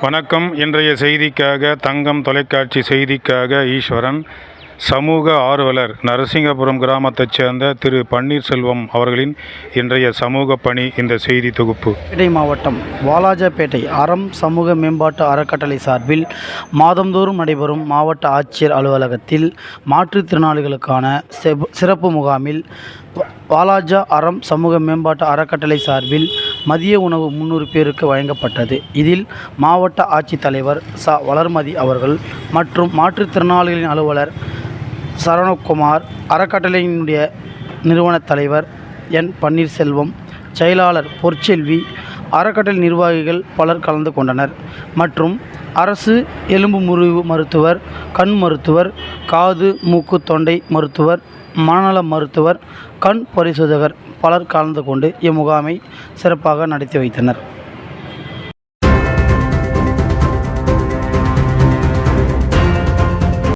வணக்கம். இன்றைய செய்திக்காக தங்கம் தொலைக்காட்சி செய்திக்காக ஈஸ்வரன் சமூக ஆர்வலர் நரசிங்கபுரம் கிராமத்தைச் சேர்ந்த திரு பன்னீர்செல்வம் அவர்களின் இன்றைய சமூக பணி இந்த செய்தி தொகுப்பு. பேட்டை மாவட்டம் வாலாஜாபேட்டை அறம் சமூக மேம்பாட்டு அறக்கட்டளை சார்பில் மாதந்தோறும் நடைபெறும் மாவட்ட ஆட்சியர் அலுவலகத்தில் மாற்றுத்திறனாளிகளுக்கான செப்- சிறப்பு முகாமில் வாலாஜா அறம் சமூக மேம்பாட்டு அறக்கட்டளை சார்பில் மதிய உணவு முன்னூறு பேருக்கு வழங்கப்பட்டது. இதில் மாவட்ட ஆட்சித்தலைவர் ச. வளர்மதி அவர்கள் மற்றும் மாற்றுத்திறனாளிகளின் அலுவலர் சரவணகுமார் அறக்கட்டளையினுடைய நிறுவனத் தலைவர் என். பன்னீர்செல்வம் செயலாளர் பொற்செல்வி அறக்கட்டளை நிர்வாகிகள் பலர் கலந்து கொண்டனர். மற்றும் அரசு எலும்பு முறிவு மருத்துவர் கண் மருத்துவர் காது மூக்கு தொண்டை மருத்துவர் மனநல மருத்துவர் கண் பரிசோதகர் பலர் கலந்து கொண்டு இம்முகாமை சிறப்பாக நடத்தி வைத்தனர்.